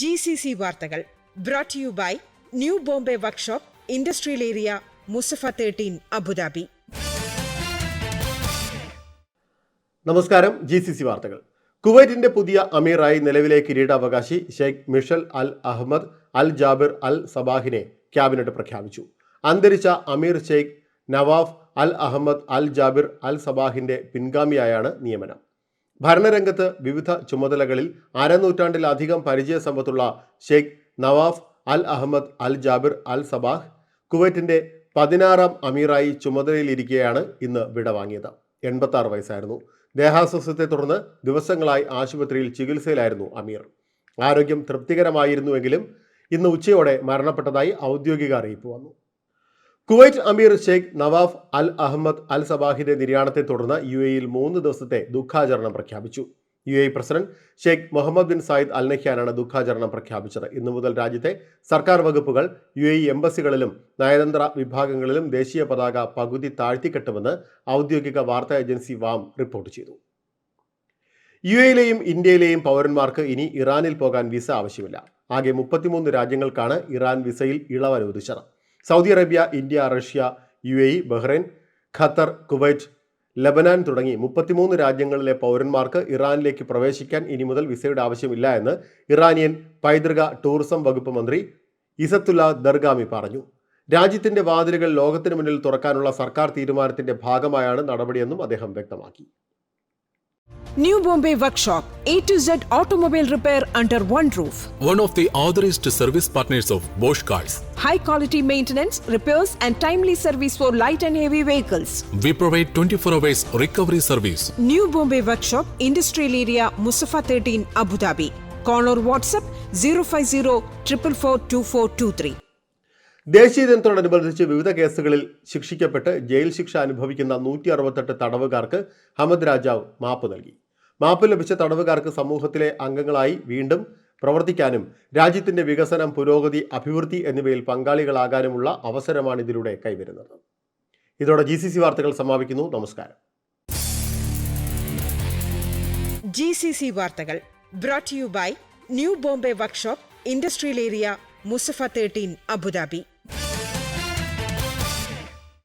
G C C വാർത്തകൾ brought you by New Bombay workshop industrial area Musaffah thirteen Abu Dhabi നമസ്കാരം G C C വാർത്തകൾ. കുവൈറ്റിന്റെ പുതിയ അമീറായി നിലവിലെ കിരീടാവകാശി Sheikh Mishal Al Ahmad Al Jaber Al സബാഹിനെ cabinet പ്രഖ്യാപിച്ചു. അന്തരിച്ച അമീർ Sheikh Nawaf Al Ahmad Al Jaber Al സബാഹിന്റെ പിൻഗാമിയായാണ് നിയമനം. ഭരണരംഗത്ത് വിവിധ ചുമതലകളിൽ അരനൂറ്റാണ്ടിലധികം പരിചയ സമ്പത്തുള്ള Sheikh Nawaf Al Ahmad Al Jaber Al Sabah കുവൈറ്റിന്റെ പതിനാറാം അമീറായി ചുമതലയിലിരിക്കെയാണ് ഇന്ന് വിടവാങ്ങിയത് എൺപത്തി ആറ് വയസ്സായിരുന്നു. ദേഹാസ്വസ്ഥത്തെ തുടർന്ന് ദിവസങ്ങളായി ആശുപത്രിയിൽ ചികിത്സയിലായിരുന്നു അമീർ. ആരോഗ്യം തൃപ്തികരമായിരുന്നുവെങ്കിലും ഇന്ന് ഉച്ചയോടെ മരണപ്പെട്ടതായി ഔദ്യോഗിക അറിയിപ്പ് വന്നു. കുവൈറ്റ് അമീർ Sheikh Nawaf Al Ahmad Al സബാഹിന്റെ നിര്യാണത്തെ തുടർന്ന് യു എയിൽ മൂന്ന് ദിവസത്തെ ദുഃഖാചരണം പ്രഖ്യാപിച്ചു. U A president Sheikh Mohammed bin Zayed Al നഹ്യാനാണ് ദുഃഖാചരണം പ്രഖ്യാപിച്ചത്. ഇന്നു മുതൽ രാജ്യത്തെ സർക്കാർ വകുപ്പുകൾ യു എ എംബസികളിലും നയതന്ത്ര വിഭാഗങ്ങളിലും ദേശീയ പതാക പകുതി താഴ്ത്തിക്കെട്ടുമെന്ന് ഔദ്യോഗിക വാർത്താ ഏജൻസി വാം റിപ്പോർട്ട് ചെയ്തു. യു എയിലെയും ഇന്ത്യയിലെയും പൗരന്മാർക്ക് ഇനി ഇറാനിൽ പോകാൻ വിസ ആവശ്യമില്ല. ആകെ മുപ്പത്തിമൂന്ന് രാജ്യങ്ങൾക്കാണ് ഇറാൻ വിസയിൽ ഇളവ് അനുവദിച്ചത് Saudi Arabia India Russia U A Bahrain Qatar Kuwait Lebanon തുടങ്ങി മുപ്പത്തിമൂന്ന് രാജ്യങ്ങളിലെ പൗരന്മാർക്ക് ഇറാനിലേക്ക് പ്രവേശിക്കാൻ ഇനി മുതൽ വിസയുടെ ആവശ്യമില്ല എന്ന് ഇറാനിയൻ പൈതൃക ടൂറിസം വകുപ്പ് മന്ത്രി ഇസത്തുല്ല ദർഗാമി പറഞ്ഞു. രാജ്യത്തിന്റെ വാതിലുകൾ ലോകത്തിന് മുന്നിൽ തുറക്കാനുള്ള സർക്കാർ തീരുമാനത്തിന്റെ ഭാഗമായാണ് നടപടിയെന്നും അദ്ദേഹം വ്യക്തമാക്കി. New Bombay Workshop, A to Z automobile repair under one roof. one of the authorized service partners of Bosch Cars. high quality maintenance, repairs, and timely service for light and heavy vehicles. We provide 24 hours recovery service. New Bombay Workshop, Industrial Area, Musafa 13, Abu Dhabi. Call or WhatsApp 050 444 2423. ദേശീയ ദിനത്തോടനുബന്ധിച്ച് വിവിധ കേസുകളിൽ ശിക്ഷിക്കപ്പെട്ട് jail ശിക്ഷ അനുഭവിക്കുന്ന നൂറ്റി അറുപത്തെട്ട് തടവുകാർക്ക് Hamad രാജാവ് മാപ്പ് നൽകി മാപ്പ് ലഭിച്ച തടവുകാർക്ക് സമൂഹത്തിലെ അംഗങ്ങളായി വീണ്ടും പ്രവർത്തിക്കാനും രാജ്യത്തിന്റെ വികസനം പുരോഗതി അഭിവൃദ്ധി എന്നിവയിൽ പങ്കാളികളാകാനുമുള്ള അവസരമാണ് ഇതിലൂടെ കൈവരുന്നത്. ഇതോടെ ജി സി സി വാർത്തകൾ സമാപിക്കുന്നു. നമസ്കാരം. ജി സി സി വാർത്തകൾ brought you by New Bombay workshop industrial area Musaffah thirteen Abu Dhabi.